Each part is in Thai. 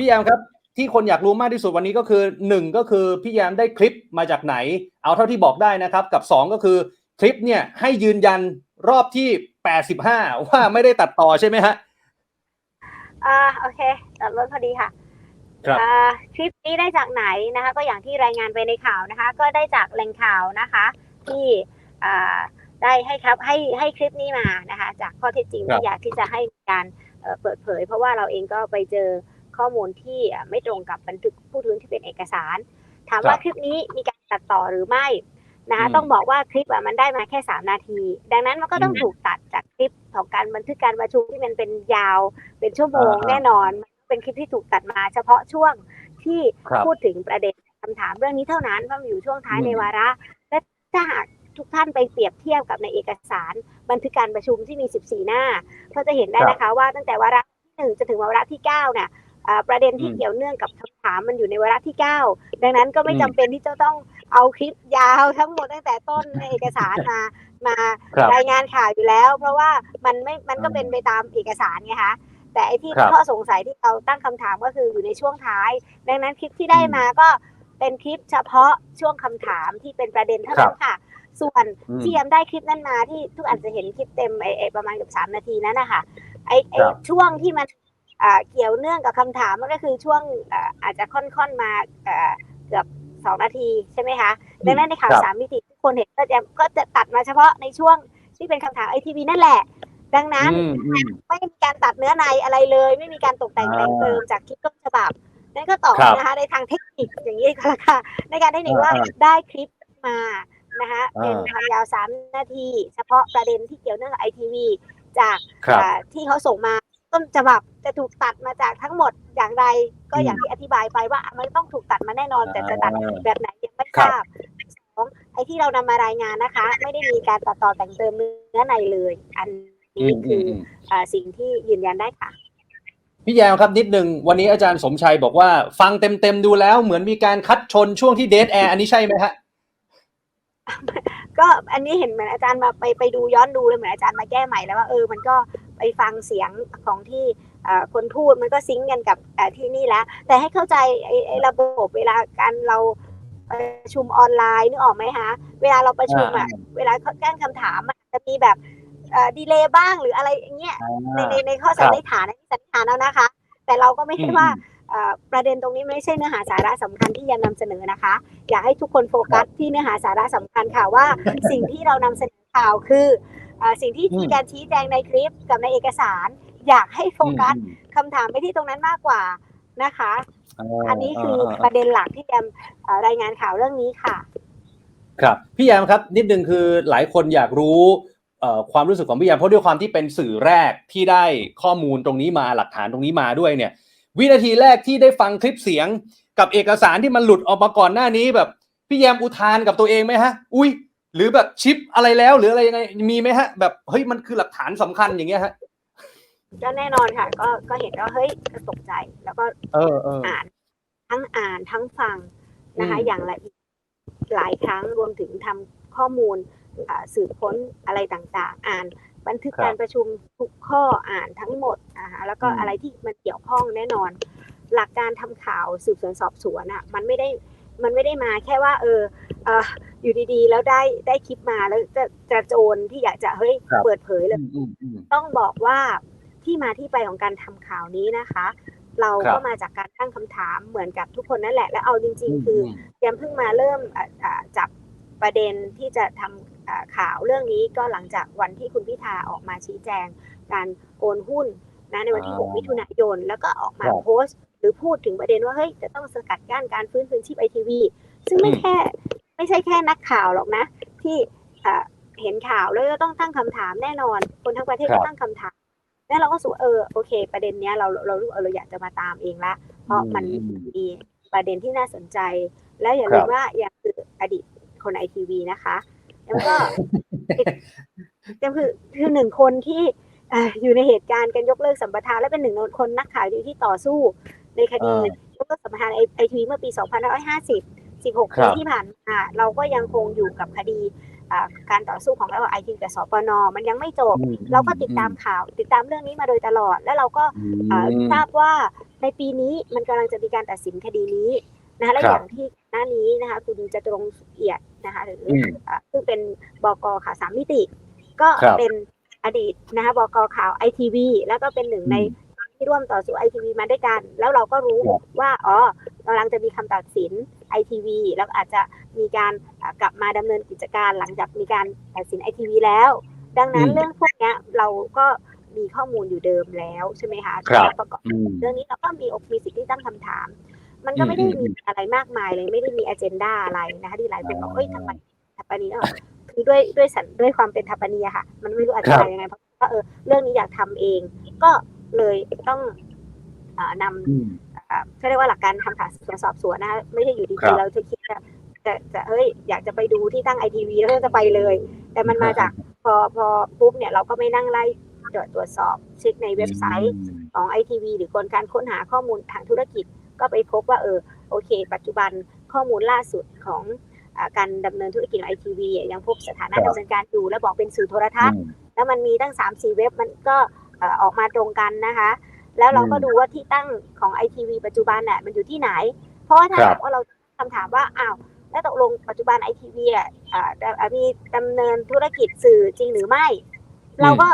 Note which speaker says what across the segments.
Speaker 1: พี่แยมครับที่คนอยากรู้มากที่สุดวันนี้ก็คือหนึ่งก็คือพี่แยมได้คลิปมาจากไหน เอาเท่าที่บอกได้นะครับ กับสองก็คือคลิปเนี่ยให้ยืนยันรอบที่85ว่าไม่ได้ตัดต่อใช่ไหมฮะ
Speaker 2: อ่าโอเคตัดรถพอดีค่ะ
Speaker 1: ครับ
Speaker 2: อ่าคลิปนี้ได้จากไหนนะคะ ก็อย่างที่รายงานไปในข่าวนะคะ ก็ได้จากแหล่งข่าวนะคะ ที่อ่าได้ให้ครับให้ให้คลิปนี้มานะคะ จากข้อเท็จจริง
Speaker 1: ครับ
Speaker 2: ไม่อยากที่จะให้มีการเอ่อเปิดเผย เพราะว่าเราเองก็ไปเจอ ข้อมูลที่อะไม่ตรงกับบันทึกผู้ถือที่เป็นเอกสาร ถามว่าคลิปนี้มีการตัดต่อหรือไม่นะคะ
Speaker 1: อืม
Speaker 2: ต้องบอกว่าคลิปอะมันได้มาแค่ 3 นาที ดังนั้นมันก็ต้อง
Speaker 1: อืม
Speaker 2: ถูกตัดจากคลิปของการบันทึกการประชุมที่มันเป็นยาวเป็นชั่วโมง
Speaker 1: อ่า
Speaker 2: แน่นอนมันเป็นคลิปที่ถูกตัดมาเฉพาะช่วงที่
Speaker 1: ครับ
Speaker 2: พูดถึงประเด็นคำถามเรื่องนี้เท่านั้นเพราะมันอยู่ช่วงท้าย
Speaker 1: อืม
Speaker 2: ในวาระ และถ้าหากทุกท่านไปเปรียบเทียบกับในเอกสารบันทึกการประชุมที่มี 14 หน้าก็จะเห็นได้นะคะว่าตั้งแต่วาระที่หนึ่งจนถึงวาระที่เก้าเนี่ยอ่า ประเด็นที่
Speaker 1: อืม
Speaker 2: เกี่ยวเนื่องกับคำถามมันอยู่ในวาระที่เก้าดังนั้นก็ไม่
Speaker 1: อืม
Speaker 2: จำเป็นที่จะต้องเอาคลิปยาวทั้งหมดตั้งแต่ต้นในเอกสารมามา
Speaker 1: ครับ
Speaker 2: รายงานข่าวอยู่แล้ว เพราะว่ามันไม่มันก็
Speaker 1: อืม
Speaker 2: เป็นไปตามเอกสารไงคะแต่ไอ้ที่
Speaker 1: ครับ
Speaker 2: ข้อสงสัยที่เราตั้งคำถามก็คืออยู่ในช่วงท้าย ดังนั้นคลิปที่ได้
Speaker 1: อืม
Speaker 2: มาก็เป็นคลิปเฉพาะช่วงคำถามที่เป็นประเด็นเท่านั้นค่ะ ส่วน
Speaker 1: อืม
Speaker 2: ที่ยังได้คลิปนั้นมาที่ทุกอาจจะเห็นคลิปเต็มไอ้ไอ้ประมาณเกือบสามนาทีนั้นนะคะไอ้ไอ้
Speaker 1: ครับ
Speaker 2: ช่วงที่มันอ่า เกี่ยวเนื่องกับคำถามมันก็คือช่วงอ่าอาจจะค่อนๆมาเอ่อเกือบสองนาทีใช่ไหมคะดังนั้นในข่าว
Speaker 1: ครับ
Speaker 2: สามมิติทุกคนเห็นก็จะก็จะตัดมาเฉพาะในช่วงที่เป็นคำถามไอทีวีนั่นแหละ ดังนั้น
Speaker 1: อืมอืม
Speaker 2: ไม่มีการตัดเนื้อในอะไรเลย ไม่มีการตกแต่ง
Speaker 1: อ่า
Speaker 2: แต่งเติมจากคลิปต้นฉบับนั่นก็ต่อ
Speaker 1: ครับ
Speaker 2: นะคะในทางเทคนิคอย่างนี้ก็แล้วค่ะในการเทคนิคว่า
Speaker 1: อ่า
Speaker 2: ได้คลิปมานะคะ
Speaker 1: อ่า
Speaker 2: เป็นความยาวสามนาที เฉพาะประเด็นที่เกี่ยวเนื่องกับไอทีวีจาก
Speaker 1: ครับ
Speaker 2: อ่าที่เขาส่งมา ต้นฉบับจะถูกตัดมาจากทั้งหมดอย่างไร ก็อย่างที่อธิบายไปว่ามันต้องถูกตัดมาแน่นอน แต่จะตัด
Speaker 1: อ่า
Speaker 2: แบบไหนยังไม่
Speaker 1: ค
Speaker 2: ท
Speaker 1: รับ
Speaker 2: ราบสองไอ้ที่เรานำมารายงานนะคะ ไม่ได้มีการตัดต่อแต่งเติมเนื้อในเลย อัน
Speaker 1: อื
Speaker 2: นี้
Speaker 1: มอื
Speaker 2: คื
Speaker 1: ม
Speaker 2: อ
Speaker 1: อืม
Speaker 2: อ่าสิ่งที่ยืนยันได้ค่ะ
Speaker 1: พี่แยมครับนิดนึงวันนี้อาจารย์สมชัยบอกว่า ฟังเต็มๆดูแล้ว เหมือนมีการคัดชนช่วงที่เดทแอร์อันนี้ใช่ไหมฮะ
Speaker 2: ก็อันนี้เห็นเหมือนอาจารย์มาไปไปดูย้อนดูเลยเหมือนอาจารย์มาแก้ใหม่แล้วว่าเออมันก็ ไปฟังเสียงของที่อ่าคนพูดมันก็ซิงก์กันกับอ่าที่นี่แล้ว แต่ให้เข้าใจไอ้ไอ้ระบบเวลาการเราประชุมออนไลน์นึกออกไหมคะเวลาเราประชุมอะเวลาเขาแจ้งคำถามอะจะมีแบบดีเลย์บ้างหรืออะไรอย่างเงี้ยในในในข้อสันนิษฐานในสันนิษฐานแล้วนะคะ แต่เราก็ไม่ได้ว่าเอ่อประเด็นตรงนี้ไม่ใช่เนื้อหาสาระสำคัญที่ยังนำเสนอนะคะ อยากให้ทุกคนโฟกัสที่เนื้อหาสาระสำคัญค่ะว่า สิ่งที่เรานำเสนอข่าวคือเอ่อ สิ่งที่
Speaker 1: อืม
Speaker 2: มีการชี้แจงในคลิปกับในเอกสาร อยากให้โฟกัส
Speaker 1: อืม
Speaker 2: คำถามไปที่ตรงนั้นมากกว่านะคะ
Speaker 1: อืม
Speaker 2: อันนี้คือ
Speaker 1: อ่า
Speaker 2: ประเด็นหลักที่แอมเอ่อรายงานข่าวเรื่องนี้ค่ะ
Speaker 1: ครับพี่แยมครับ นิดนึงคือหลายคนอยากรู้เอ่อความรู้สึกของพี่แยมเพราะด้วยความที่เป็นสื่อแรกที่ได้ข้อมูลตรงนี้มาหลักฐานตรงนี้มาด้วยเนี่ย วินาทีแรกที่ได้ฟังคลิปเสียงกับเอกสารที่มันหลุดออกมาก่อนหน้านี้แบบพี่แยมอุทานกับตัวเองไหมฮะ อุ้ย หรือแบบชิปอะไรแล้วหรืออะไรยังไงมีไหมฮะ แบบเฮ้ยมันคือหลักฐานสำคัญอย่างเงี้ยฮะ
Speaker 2: ก็แน่นอนค่ะ ก็ก็เห็นว่าเฮ้ยก็ตกใจแล้วก็
Speaker 1: เออเออ
Speaker 2: อ่านทั้งอ่านทั้งฟังนะคะ
Speaker 1: อืม
Speaker 2: อย่างละเอียดหลายครั้งรวมถึงทำข้อมูลอ่าสืบค้นอะไรต่างๆ อ่านบันทึกการประชุมทุกข้ออ่านทั้งหมดนะคะแล้วก็
Speaker 1: อืม
Speaker 2: อะไรที่มันเกี่ยวข้องแน่นอน หลักการทำข่าวสืบสวนสอบสวนอะ มันไม่ได้มันไม่ได้มาแค่ว่า เออเออ อยู่ดีๆ แล้วได้ได้คลิปมาแล้วจะจะโจรที่อยากจะเฮ้ย
Speaker 1: ครับ
Speaker 2: เปิดเผยเลย
Speaker 1: อืมอืมอืม
Speaker 2: ต้องบอกว่าที่มาที่ไปของการทำข่าวนี้นะคะ เรา
Speaker 1: ครั
Speaker 2: ก็
Speaker 1: บ
Speaker 2: มาจากการตั้งคำถามเหมือนกับทุกคนนั่นแหละ และเอาจริง
Speaker 1: ม
Speaker 2: ๆคือยังเพิ่งมาเริ่มอะอะจับประเด็นที่จะทำอะข่าวเรื่องนี้ก็หลังจากวันที่คุณพิธาออกมาชี้แจง การโอนหุ้นนะในวันที่
Speaker 1: อ่า
Speaker 2: 6มิถุนายน แล้วก็ออกมา
Speaker 1: ครับ
Speaker 2: โพสต์ หรือพูดถึงประเด็นว่าเฮ้ยจะต้องสกัดกั้นการฟื้นคืนชีพไอทีวีซึ่งไม่
Speaker 1: อืม
Speaker 2: แค่ ไม่ใช่แค่นักข่าวหรอกนะ ที่อะเห็นข่าวแล้วก็ต้องตั้งคำถามแน่นอน คนทั้งประเทศ
Speaker 1: ครั
Speaker 2: ก็
Speaker 1: บ
Speaker 2: ตั้งคำถามแล้วเราก็สูเออโอเค ประเด็นเนี้ยเราเรารู้เออเราอยากจะมาตามเองละ เพราะมัน
Speaker 1: อืม
Speaker 2: มีประเด็นที่น่าสนใจ และอย่า
Speaker 1: ครั
Speaker 2: ลื
Speaker 1: บ
Speaker 2: มว่าอย่างคืออดีตคนไอทีวีนะคะ แล้วก็ยังคือคือหนึ่งคนที่เอ่ออยู่ในเหตุการณ์การยกเลิกสัมปทานและเป็นหนึ่งในคนนักข่าวที่ต่อสู้ในคดี
Speaker 1: อ่าย
Speaker 2: กเลิกสัมปทานไอทีวีเมื่อปี 2550 16
Speaker 1: ครั
Speaker 2: ปี
Speaker 1: บ
Speaker 2: ที่ผ่านมาเราก็ยังคงอยู่กับคดีอ่าการต่อสู้ของระหว่างไอทีกับสปนมันยังไม่จบ
Speaker 1: อืม
Speaker 2: เราก็ติดตามข่าวติดตามเรื่องนี้มาโดยตลอด แล้วเราก็
Speaker 1: อืม
Speaker 2: อ่าทราบว่าในปีนี้มันกำลังจะมีการตัดสินคดีนี้นะคะและ
Speaker 1: ครับ
Speaker 2: อย่างที่หน้านี้นะคะคุณจตุรงค์สุขเอียดนะคะหรืออ
Speaker 1: ม
Speaker 2: อ่าซึ่งเป็นบกข่าวสามมิติ ก็
Speaker 1: ครับ
Speaker 2: เป็นอดีตนะคะบกข่าวไอทีวีแล้วก็เป็นหนึ่งในที่ร่วมต่อสู้ไอทีวีมาด้วยกัน แล้วเราก็รู้
Speaker 1: ครับ
Speaker 2: ว่าอ๋อกำลังจะมีคำตัดสิน ไอทีวีแล้วอาจจะมีการอ่ากลับมาดำเนินกิจการหลังจากมีการตัดสินไอทีวีแล้ว ดังนั้น
Speaker 1: อืม
Speaker 2: เรื่องพวกเนี้ยเราก็มีข้อมูลอยู่เดิมแล้วใช่ไหมคะ
Speaker 1: ครับ
Speaker 2: แล้วประกอบ
Speaker 1: อืม
Speaker 2: เรื่องนี้เราก็มีอกมีสิทธิ์ที่ตั้งคำถาม มันก็ไม่ได้
Speaker 1: อืมอื
Speaker 2: มี
Speaker 1: ม
Speaker 2: อะไรมากมายเลยไม่ได้มีอ g e n d a อะไรนะคะที่หลายคนบอก
Speaker 1: อ๋อ
Speaker 2: เอ้ยทำไมทัปปานีเออคือด้วยด้วยสันด้วยความเป็นทัปปานีอะค่ะ มันไม่รู้อธิบายยังไงเพราะว่าเออเรื่องนี้อยากทำเอง ก็เลยต้องเอ่อนำ
Speaker 1: อืม
Speaker 2: อ่า เขาเรียกว่าหลักการทำข่าวสืบสวนสอบสวนนะคะไม่ใช่อยู่
Speaker 1: ครั
Speaker 2: ดี
Speaker 1: บ
Speaker 2: ๆเราจะคิดจะจะจะเฮ้ยอยากจะไปดูที่ตั้งไอทีวีแล้วก็จะไปเลย แต่มันมาจากพอพอปุ๊บเนี่ยเราก็ไม่นั่งไล่ตรวจสอบเช็คในเว็บไซต์ของไอทีวีหรือกลการค้นหาข้อมูลทางธุรกิจก็ไปพบว่าเออโอเค ปัจจุบันข้อมูลล่าสุดของอาการดำเนินธุรกิจของไอทีวียังพบสถานะครับดำเนินการอยู่ และบอกเป็นสื่อโทรทัศน์
Speaker 1: อืม
Speaker 2: แล้วมันมีตั้ง3ามสี่เว็บมันก็เอ่อออกมาตรงกันนะคะ แล้วเราก็
Speaker 1: อืม
Speaker 2: ดูว่าที่ตั้งของไอทีวีปัจจุบันน่ะมันอยู่ที่ไหน เพราะว่าถ้า
Speaker 1: ครับ
Speaker 2: หากว่าเราคำถามว่าอ้าวแล้วตกลงปัจจุบันไอทีวีอะอ่าอ่ามีดำเนินธุรกิจสื่อจริงหรือไม่ เราก็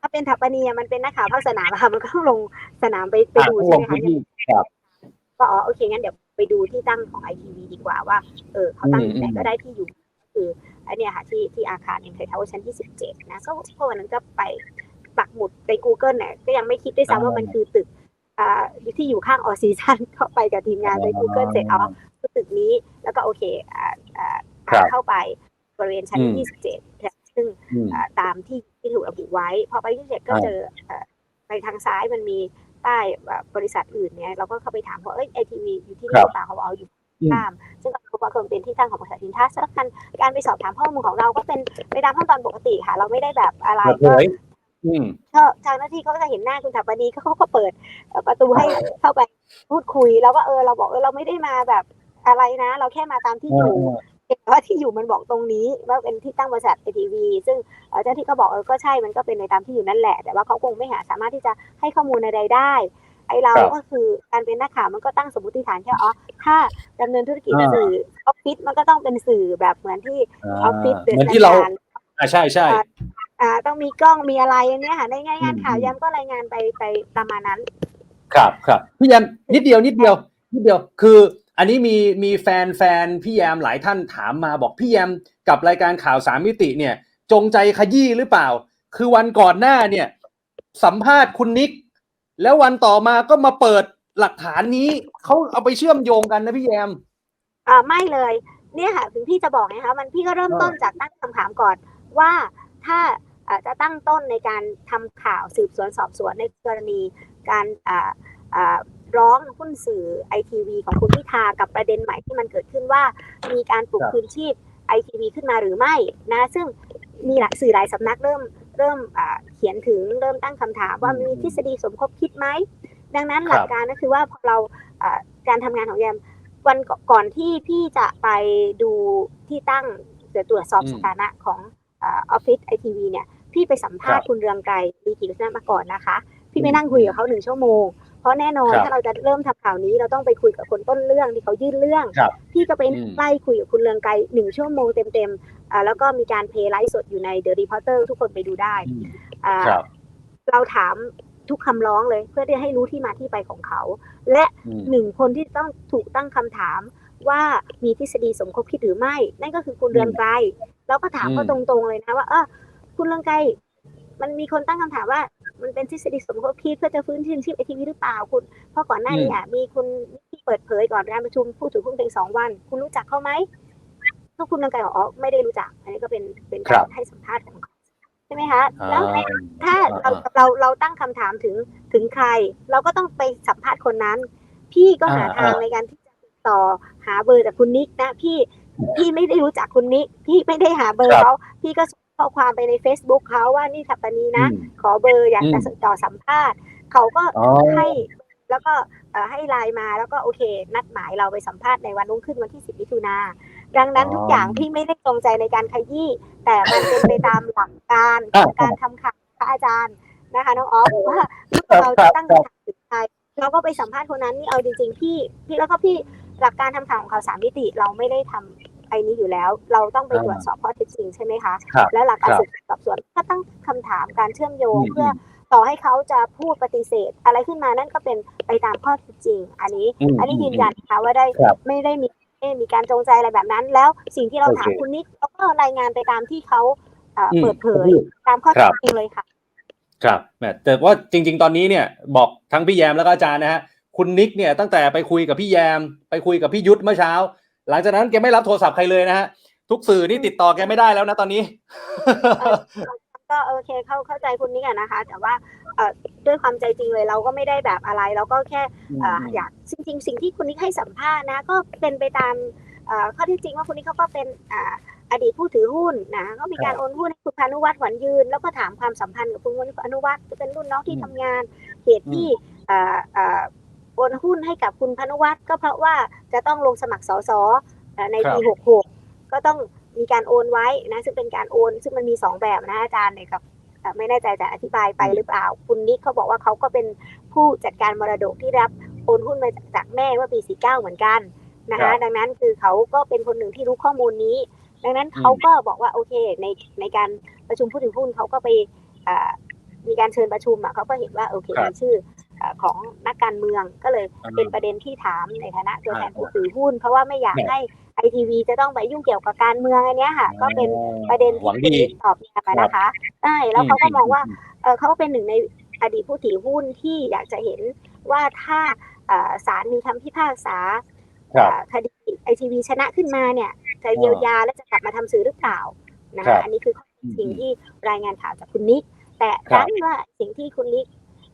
Speaker 2: ถ้าเป็นถัปปานีอะมันเป็นนักข่าวภาคสนามอะค่ะมันก็ต้องลงสนามไปไป
Speaker 1: อะ
Speaker 2: ดู
Speaker 1: ต้องล
Speaker 2: ใช่
Speaker 1: ง
Speaker 2: ไหม
Speaker 1: พื้
Speaker 2: คะ
Speaker 1: นที่ครับ
Speaker 2: ก็อ๋อโอเคงั้นเดี๋ยวไปดูที่ตั้งของไอทีวีดีกว่าว่าเออเขาตั้ง
Speaker 1: อืม
Speaker 2: ที่ไหน
Speaker 1: อืม
Speaker 2: ก็ได้ที่อยู่ก็คืออันเนี้ยค่ะที่ที่อาคารเอ็นไททาวเวอร์ชั้นที่สิบเจ็ดนะก็ก็วันนั้นก็ไป ปักหมุดไป Google เนี่ยก็ยังไม่คิดด้วยซ้ำว่ามันคือตึกอ่าที่อยู่ข้างออซีซันเข้าไปกับทีมงานไป Google เสร็จอ๋อคือตึกนี้แล้วก็โอเคอ่าอ่า
Speaker 1: ครับ
Speaker 2: เข้าไปบริเวณชั้น
Speaker 1: อืม
Speaker 2: ที่สิบเจ็ดซึ่ง
Speaker 1: อืม
Speaker 2: อ่าตามที่ที่ถูกระบุไว้ พอไปที่เจ็ดก็
Speaker 1: อ่า
Speaker 2: เจอเอ่อไปทางซ้ายมันมีป้ายแบบบริษัทอื่นเนี่ยเราก็เข้าไปถามว่าเอ้ยไอทีวีอยู่ที่นี่หรือเปล่าเขาบอกเอาอยู่
Speaker 1: อืม
Speaker 2: ข้าม ซึ่งก็พบว่าเป็นที่ตั้งของบริษัททินทัสแล้วกันการไปสอบถามข้อมูลของเราก็เป็นไปตามขั้นตอนปกติค่ะ เราไม่ได้แบบอะไร
Speaker 1: เปิดเผ
Speaker 2: ก็
Speaker 1: ยอืม
Speaker 2: ก็เจ้าหน้าที่เขาก็จะเห็นหน้าคุณถัปปนีก็เขาก็เปิดเอ่อประตูให้เข้าไปพูดคุยแล้วก็เออเราบอกเออเราไม่ได้มาแบบอะไรนะ เราแค่มาตามที่อยู่แต่ว่าที่อยู่มันบอกตรงนี้ว่าเป็นที่ตั้งบริษัทไอทีวีซึ่งเอ่อเจ้าหน้าที่ก็บอกเออก็ใช่มันก็เป็นในตามที่อยู่นั่นแหละ แต่ว่าเขาคงไม่หาสามารถที่จะให้ข้อมูลใดๆได้ ไอเรา
Speaker 1: ครับ
Speaker 2: ก็คือการเป็นนักข่าวมันก็ตั้งสมมติฐานแค่อ๋อถ้าดำเนินธุรกิจ
Speaker 1: อ่า
Speaker 2: สื่อออฟฟิศมันก็ต้องเป็นสื่อแบบเหมือนที่ออฟฟิศเด
Speaker 1: เหมือนที่เราอ่าใช่ใช่
Speaker 2: อ่าต้องมีกล้องมีอะไรอันเนี้ยค่ะในงานงาน
Speaker 1: อืม
Speaker 2: ข่าวยำก็รายงานไปไปประมาณนั้น
Speaker 1: ครับครับพี่แยมนิดเดียวนิดเดียวนิดเดียวคือ อันนี้มีมีแฟนแฟนพี่แยมหลายท่านถามมาบอกพี่แยมกับรายการข่าวสามมิติเนี่ย จงใจขยี้หรือเปล่า คือวันก่อนหน้าเนี่ย สัมภาษณ์คุณนิก แล้ววันต่อมาก็มาเปิดหลักฐานนี้เขาเอาไปเชื่อมโยงกันนะพี่แยม
Speaker 2: อ่าไม่เลย เนี่ยค่ะถึงพี่จะบอกนะคะมันพี่ก็เริ่ม
Speaker 1: อ่า
Speaker 2: ต้นจากตั้งคำถามก่อนว่าถ้าอ่า จะตั้งต้นในการทำข่าวสืบสวนสอบสวนในกรณีการอ่าอ่าร้องหุ้นสื่อไอทีวีของคุณพิธากับประเด็นใหม่ที่มันเกิดขึ้นว่า มีการปลุก
Speaker 1: ครับ
Speaker 2: คืนชีพไอทีวีขึ้นมาหรือไม่นะซึ่งมีหลายสื่อหลายสำนักเริ่มเริ่มอ่าเขียนถึงเริ่มตั้งคำถามว่ามีทฤษฎีสมคบคิดไหม ดังนั้นหลักการก็คือว่าพอเราอ่าการทำงานของแยมวันก่อนก่อนที่พี่จะไปดูที่ตั้งเดี๋ยวตรวจสอบ
Speaker 1: อืม
Speaker 2: สถานะของออฟฟิศไอทีวีเนี่ย พี่ไปสัมภาษ
Speaker 1: ครั
Speaker 2: ณ์
Speaker 1: บ
Speaker 2: คุณเรืองไกรลีกิจวัฒนะมาก่อนนะคะ พี่ไป
Speaker 1: อืม
Speaker 2: นั่งคุยกับเขาหนึ่งชั่วโมง เพราะแน่นอน
Speaker 1: ครับ
Speaker 2: ถ้าเราจะเริ่มทำข่าวนี้เราต้องไปคุยกับคนต้นเรื่องที่เขายื่นเรื่อง
Speaker 1: ครับ
Speaker 2: พี่ก็ไป
Speaker 1: อืม
Speaker 2: ไล่คุยกับคุณเรืองไกรหนึ่งชั่วโมงเต็มๆอ่าแล้วก็มีการเพลย์ไลฟ์สดอยู่ในเดอะรีพอร์เตอร์ทุกคนไปดูได้
Speaker 1: อืม
Speaker 2: อ่า
Speaker 1: ครับ
Speaker 2: เราถามทุกคำร้องเลยเพื่อที่จะให้รู้ที่มาที่ไปของเขา และ
Speaker 1: อืม
Speaker 2: หนึ่งคนที่ต้องถูกตั้งคำถามว่ามีทฤษฎีสมคบคิดหรือไม่ นั่นก็คือคุณเรืองไกรแล้วก็ถามเขาตรงๆเลยนะว่าเออ คุณเรืองไกรมันมีคนตั้งคำถามว่า มันเป็นทฤษฎีสมคบคิดเพื่อจะฟื้นคืนชีพไอทีวีหรือเปล่าคุณ เพราะก่อนหน้านี้อะมีคุณที่เปิดเผยก่อนการประชุมผู้ถือหุ้นเพียงสองวัน คุณรู้จักเขาไหมถ้าคุณเรืองไกรบอกอ๋อไม่ได้รู้จัก อันนี้ก็เป็นเป็น
Speaker 1: ครั
Speaker 2: การ
Speaker 1: บ
Speaker 2: ให้สัมภาษณ์ของเขาใช่ไหมคะแล้ว
Speaker 1: อ่า
Speaker 2: ถ้าเรา
Speaker 1: อ่า
Speaker 2: เราเราตั้งคำถามถึงถึงใคร เราก็ต้องไปสัมภาษณ์คนนั้น พี่ก็หา
Speaker 1: อ่า
Speaker 2: ทางในการที่จะติดต่อหาเบอร์จากคุณนิกนะ พี่พี่ไม่ได้รู้จักคุณนิกพี่ไม่ได้หาเบอร์
Speaker 1: ครับ
Speaker 2: เขาพี่ก็ส่ง ข้อความไปใน Facebook เขาว่านี่ถัปปานีนะ
Speaker 1: อืม
Speaker 2: ขอเบอร์อยากจะ
Speaker 1: อืม
Speaker 2: ต่อสัมภาษณ์ เขาก็
Speaker 1: อ๋อ
Speaker 2: ให้แล้วก็เอ่อให้ไลน์มาแล้วก็โอเค นัดหมายเราไปสัมภาษณ์ในวันรุ่งขึ้นวันที่ 10มิถุนาดังนั้น
Speaker 1: อ๋อ
Speaker 2: ทุกอย่างพี่ไม่ได้ตรงใจในการขยี้แต่มันเป็นไปตามหลักการข
Speaker 1: อ่า
Speaker 2: องการทำข่าวพระอาจารย์นะคะน้องออฟว่าเราจะตั้งคำถามถึงใครเราก็ไปสัมภาษณ์คนนั้นนี่เอาจริงๆพี่พี่แล้วก็พี่หลักการทำข่าวของข่าวสามมิติเราไม่ได้ทำ ไอ้นี้อยู่แล้ว เราต้องไปตรวจสอบข้อเท็จจริงใช่ไหมคะ
Speaker 1: ครับ
Speaker 2: แล้วหลักการ
Speaker 1: ครับ
Speaker 2: สืบสวนสอบสวนก็ตั้งคำถามการเชื่อมโยง
Speaker 1: อืม
Speaker 2: เพื่อต่อให้เขาจะพูดปฏิเสธ อะไรขึ้นมานั่นก็เป็นไปตามข้อเท็จจริง อันนี้
Speaker 1: อืม
Speaker 2: อันนี้ยืนยันนะคะว่าได้
Speaker 1: ครับ
Speaker 2: ไม่ได้มีไม่ได้มีการจงใจอะไรแบบนั้น แล้วสิ่งที่เราถาม
Speaker 1: โอเค
Speaker 2: คุณนิกเราก็รายงานไปตามที่เขาเอ่ออ
Speaker 1: อืม
Speaker 2: เปิดเผยตามข้อ
Speaker 1: ค
Speaker 2: เท็
Speaker 1: รั
Speaker 2: จ
Speaker 1: บ
Speaker 2: จริงเลยค่ะ
Speaker 1: ครับแหมแต่ว่าจริง ๆ ตอนนี้เนี่ยบอกทั้งพี่แยมแล้วก็อาจารย์นะฮะคุณนิกเนี่ยตั้งแต่ไปคุยกับพี่แยม ไปคุยกับพี่ยุทธเมื่อเช้า หลังจากนั้นแกไม่รับโทรศัพท์ใครเลยนะฮะทุกสื่อนี่ติดต่อแกไม่ได้แล้วนะตอนนี้
Speaker 2: ก็โอเคเข้าเข้าใจคุณนิกอะนะคะ แต่ว่าเอ่อด้วยความใจจริงเลยเราก็ไม่ได้แบบอะไร เราก็แค่เอ่ออยากจริงๆสิ่งที่คุณนิกให้สัมภาษณ์นะ ก็เป็นไปตามเอ่อข้อที่จริงว่าคุณนิกเขาก็เป็นอ่าอดีตผู้ถือหุ้นนะก็มีการโอนหุ้นให้คุณพานุวัฒน์หวันยืน แล้วก็ถามความสัมพันธ์กับคุณพานุวัฒน์ที่เป็นรุ่นน้องที่
Speaker 1: อืม
Speaker 2: ทำงานเหตุที่เอ่อเอ่อโอ นหุ้นให้กับคุณพานุวัฒน์ก็เพราะว่าจะต้องลงสมัครสสเอ่อในปี
Speaker 1: ครับ
Speaker 2: 66 ก็ต้องมีการโอนไว้นะซึ่งเป็นการโอน ซึ่งมันมีสองแบบนะอาจารย์เนี่ยกับเอ่อไม่แน่ใจจะอธิบายไปหรือเปล่า คุณนิกเขาบอกว่าเขาก็เป็นผู้จัดการมรดกที่รับโอนหุ้นมาจากแม่เมื่อปี 49 เหมือนกันนะ
Speaker 1: ครั
Speaker 2: คะ
Speaker 1: บ
Speaker 2: ดังนั้นคือเขาก็เป็นคนหนึ่งที่รู้ข้อมูลนี้ ดังนั้นเขาก็บอกว่าโอเคในในการประชุมผู้ถือหุ้นเขาก็ไปเอ่อมีการเชิญประชุมอะเขาก็เห็นว่าโอเค
Speaker 1: ครับ
Speaker 2: มีชื่อเอ่อ ของนักการเมืองก็เลย
Speaker 1: อ่า
Speaker 2: เป็นประเด็นที่ถามในฐานะตัวแทน
Speaker 1: อ่า
Speaker 2: ผู้ถือหุ้น เพราะว่าไม่อยาก
Speaker 1: ครับ
Speaker 2: ให้ไอทีวีจะต้องไปยุ่งเกี่ยวกับการเมืองอันเนี้ยค่ะ ก็เป็นประเด็น
Speaker 1: หวั
Speaker 2: ที่
Speaker 1: ง
Speaker 2: คุณ
Speaker 1: ดี
Speaker 2: นิกตอบมานะคะใช่แล้วเขาก็มองว่าเออเขาก็เป็นหนึ่งในอดีตผู้ถือหุ้นที่อยากจะเห็นว่าถ้าเอ่อศาลมีคำพิพากษา
Speaker 1: ครับ
Speaker 2: เอ่อคดีไอทีวีชนะขึ้นมาเนี่ยจะเยียวยาและจะกลับมาทำสื่อหรือเปล่านะ
Speaker 1: ครั
Speaker 2: คะ
Speaker 1: บ
Speaker 2: อันนี้คือสิ่งที่รายงานข่าวจากคุณนิก แต่
Speaker 1: ครับ
Speaker 2: ดันว่าสิ่งที่คุณนิก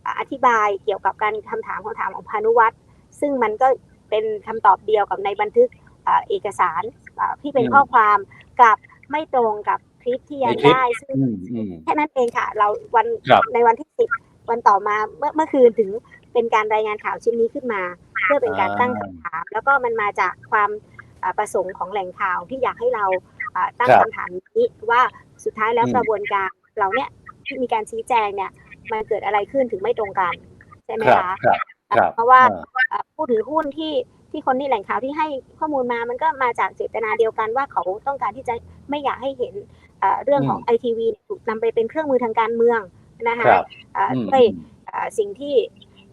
Speaker 2: อะอธิบายเกี่ยวกับการคำถามคำถามของพานุวัตรซึ่งมันก็เป็นคำตอบเดียวกับในบันทึกอะเอกสารอะที่เป็น
Speaker 1: อืม
Speaker 2: ข้อความกลับไม่ตรงกับคลิปที่ยัง
Speaker 1: ในคลิป
Speaker 2: ได้ซึ่ง
Speaker 1: อืมอืม
Speaker 2: แค่นั้นเองค่ะ เราวัน
Speaker 1: ครับ
Speaker 2: ในวันที่สิบวันต่อมาเมื่อเมื่อคืนถึงเป็นการรายงานข่าวชิ้นนี้ขึ้นมา เพื่อเป็นการตั้งคำถาม แล้วก็มันมาจากความอ่าประสงค์ของแหล่งข่าวที่อยากให้เราอ่าตั้ง
Speaker 1: ครับ
Speaker 2: คำถามนี้ว่าสุดท้ายแล้ว
Speaker 1: อืม
Speaker 2: กระบวนการเราเนี่ยที่มีการชี้แจงเนี่ย มันเกิดอะไรขึ้นถึงไม่ตรงกัน ใช่ไหม
Speaker 1: ครับ
Speaker 2: คะ
Speaker 1: ครับครับ
Speaker 2: เพราะว่า
Speaker 1: อ่า
Speaker 2: เอ่อผู้ถือหุ้นที่ที่คนที่แหล่งข่าวที่ให้ข้อมูลมามันก็มาจากเจตนาเดียวกันว่าเขาต้องการที่จะไม่อยากให้เห็นเอ่อเรื่องของไอทีวีถูกนำไปเป็นเครื่องมือทางการเมืองนะคะ
Speaker 1: ครับ
Speaker 2: เอ่อ
Speaker 1: อืม
Speaker 2: ด้วยเอ่อสิ่งที่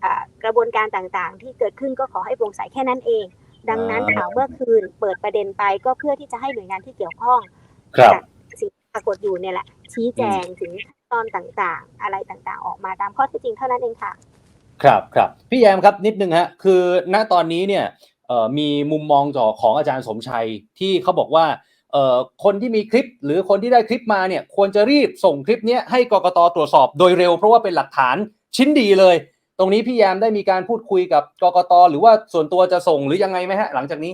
Speaker 2: เอ่อกระบวนการต่างๆ ที่เกิดขึ้นก็ขอให้โปร่งใสแค่นั้นเอง ดังนั้น
Speaker 1: อ่า
Speaker 2: ข่าวเมื่อคืนเปิดประเด็นไปก็เพื่อที่จะให้หน่วยงานที่เกี่ยวข้อง
Speaker 1: ครับ
Speaker 2: จากสิ่งที่ปรากฏอยู่เนี่ยแหละชี้แจงถึงขั้น ตอนต่างๆ อะไรต่างๆ ออกมาตามข้อเท็จจริงเท่านั้นเองค่ะ
Speaker 1: ครับครับพี่แยมครับนิดนึงฮะคือณตอนนี้เนี่ยมีมุมมองต่อของอาจารย์สมชัยที่เขาบอกว่าคนที่มีคลิปหรือคนที่ได้คลิปมาเนี่ยควรจะรีบส่งคลิปนี้ให้กรกตตรวจสอบโดยเร็ว เพราะว่าเป็นหลักฐานชิ้นดีเลย ตรงนี้พี่แยมได้มีการพูดคุยกับกรกตหรือว่าส่วนตัวจะส่งหรือยังไงไหมฮะหลังจากนี้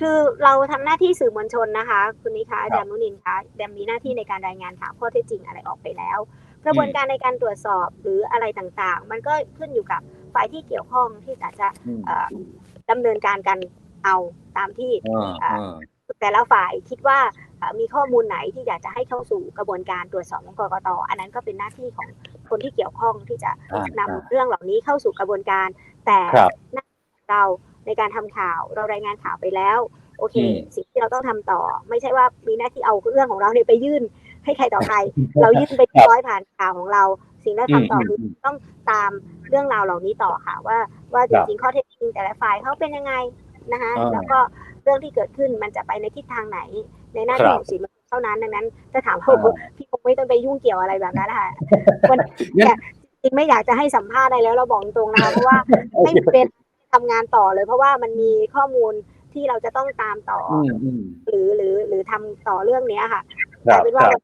Speaker 2: คือเราทำหน้าที่สื่อมวลชนนะคะ คุณนิคะอาจารย์มุนินคะแดมมีหน้าที่ในการรายงานข่าวข้อเท็จจริงอะไรออกไปแล้ว กระบวนการในการตรวจสอบหรืออะไรต่างๆ มันก็ขึ้นอยู่กับฝ่ายที่เกี่ยวข้องที่อาจจะเอ่อดำเนินการกันเอาตามที่
Speaker 1: อ่าอ่า
Speaker 2: แต่ละฝ่ายคิดว่าเอ่อมีข้อมูลไหนที่อยากจะให้เข้าสู่กระบวนการตรวจสอบของกกตอันนั้นก็เป็นหน้าที่ของคนที่เกี่ยวข้องที่จะ
Speaker 1: อ่านำอ่า
Speaker 2: เรื่องเหล่านี้เข้าสู่กระบวนการ แต่
Speaker 1: ครับ
Speaker 2: หน้าที่ของเรา ในการทำข่าวเรารายงานข่าวไปแล้ว โอเค
Speaker 1: อืม
Speaker 2: สิ่งที่เราต้องทำต่อ ไม่ใช่ว่ามีหน้าที่เอาเรื่องของเราเนี่ยไปยื่น ให้ใครต่อใคร เรายื่นไปร้อยผ่านข่าวของเรา สิ่งที่เราทำต่ออคือต้องตามเรื่องราวเหล่านี้ต่อค่ะ ว่าว่าจริงๆข้อเท็จจริงแต่ละฝ่ายเขาเป็นยังไงนะคะ
Speaker 1: อ่า
Speaker 2: แล้วก็เรื่องที่เกิดขึ้นมันจะไปในทิศทางไหน ในหน้า
Speaker 1: ครั
Speaker 2: ที่
Speaker 1: บ
Speaker 2: ของสื่อมวลชนเท่านั้นดังนั้นจะถาม
Speaker 1: อ่า
Speaker 2: ว่าพี่คงไม่ต้องไปยุ่งเกี่ยวอะไรแบบนั้นนะคะวัน
Speaker 1: งั้น
Speaker 2: เนี่ยจริงๆไม่อยากจะให้สัมภาษณ์อะไรแล้วเราบอกตรงๆนะคะเพราะว่าไม่เป็น ทำงานต่อเลย เพราะว่ามันมีข้อมูลที่เราจะต้องตามต่ออ
Speaker 1: อืมอืม
Speaker 2: หรือหรือหรือทำต่อเรื่องเนี้ยค่ะ
Speaker 1: ค
Speaker 2: ก
Speaker 1: รั
Speaker 2: ลา
Speaker 1: บ
Speaker 2: ยเป็น
Speaker 1: ค
Speaker 2: ว่า
Speaker 1: รับ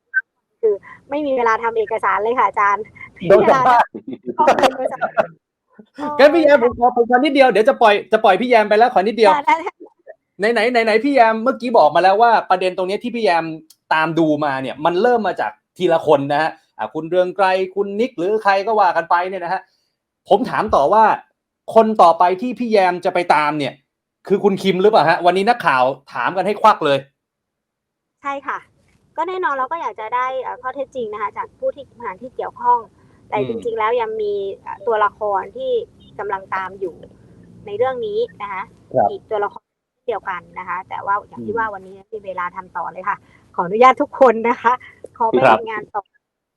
Speaker 2: คือไม่มีเวลาทำเอกสารเลยค่ะอาจารย์
Speaker 1: โดนสัมภาษณ์
Speaker 2: ข้อมูลโดยสัมภาษณ์
Speaker 1: งั้นพี่แยมผมขอผมขอนิดเดียวเดี๋ยวจะปล่อยจะปล่อยพี่แยมไปแล้วขอนิดเดียว
Speaker 2: ได้ได้
Speaker 1: ไหนไหนไหนไหนพี่แยมเมื่อกี้บอกมาแล้วว่าประเด็นตรงเนี้ยที่พี่แยมตามดูมาเนี่ย มันเริ่มมาจากทีละคนนะฮะอะคุณเรืองไกรคุณนิกหรือใครก็ว่ากันไปเนี่ยนะฮะผมถามต่อว่า คนต่อไปที่พี่แยมจะไปตามเนี่ย คือคุณคิมหรือเปล่าฮะ วันนี้นักข่าวถามกันให้ควักเลย
Speaker 2: ใช่ค่ะ ก็แน่นอนเราก็อยากจะได้เอ่อข้อเท็จจริงนะคะ จากผู้ที่ผ่านที่เกี่ยวข้อง แต่
Speaker 1: อืม
Speaker 2: จริง ๆ แล้วยังมีเอ่อตัวละครที่กำลังตามอยู่ในเรื่องนี้นะคะ
Speaker 1: ครับ
Speaker 2: อีกตัวละครเดียวกันนะคะ แต่ว่าอย่าง
Speaker 1: อื
Speaker 2: ที่
Speaker 1: ม
Speaker 2: ว่าวันนี้มีเวลาทำต่อเลยค่ะ ขออนุญาตทุกคนนะคะ ขอไป
Speaker 1: ครับ
Speaker 2: ทำงานต่อ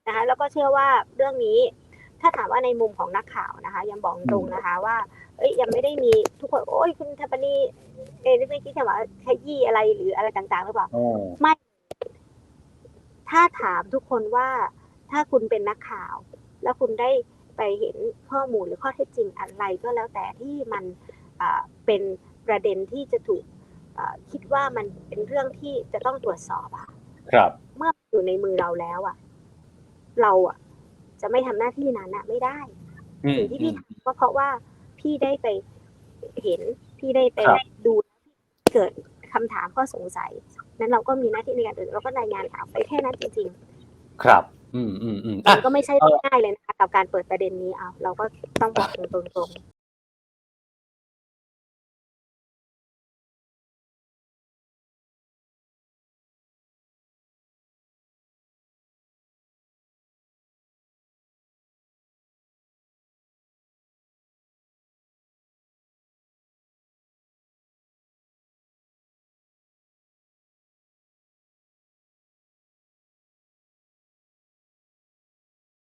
Speaker 2: นะคะ แล้วก็เชื่อว่าเรื่องนี้ ถ้าถามว่าในมุมของนักข่าวนะคะ ยังบอกตรงนะคะว่าเอ้ยยังไม่ได้มีทุกคนโอ้ยคุณทัปปนีเอ้ยไม่คิดจะว่าขยี้อะไรหรืออะไรต่างๆหรือเปล่า
Speaker 1: อ๋อ
Speaker 2: ถ้าถามทุกคนว่าถ้าคุณเป็นนักข่าว แล้วคุณได้ไปเห็นข้อมูลหรือข้อเท็จจริงอะไรก็แล้วแต่ที่มันอ่าเป็นประเด็นที่จะถูกอ่าคิดว่ามันเป็นเรื่องที่จะต้องตรวจสอบอะ
Speaker 1: ครับ
Speaker 2: เมื่ออยู่ในมือเราแล้วอะเราอะ จะไม่ทำหน้าที่นั้นอะไม่ได้
Speaker 1: อืม
Speaker 2: สิ่งที่
Speaker 1: อื
Speaker 2: พี่
Speaker 1: ม
Speaker 2: ทำก็เพราะว่าพี่ได้ไปเห็นพี่ได้ไป
Speaker 1: ครับ
Speaker 2: ดูเกิดคำถามข้อสงสัย นั้นเราก็มีหน้าที่ในการตรวจเราก็รายงานข่าวไปแค่นั้นจริง
Speaker 1: ครับ อืมอืมอืม
Speaker 2: ๆ
Speaker 1: อะ
Speaker 2: มันก็ไม่ใช่เรื่องง่ายเลยนะคะกับการเปิดประเด็นนี้เอาเราก็ต้องบอกตรงๆ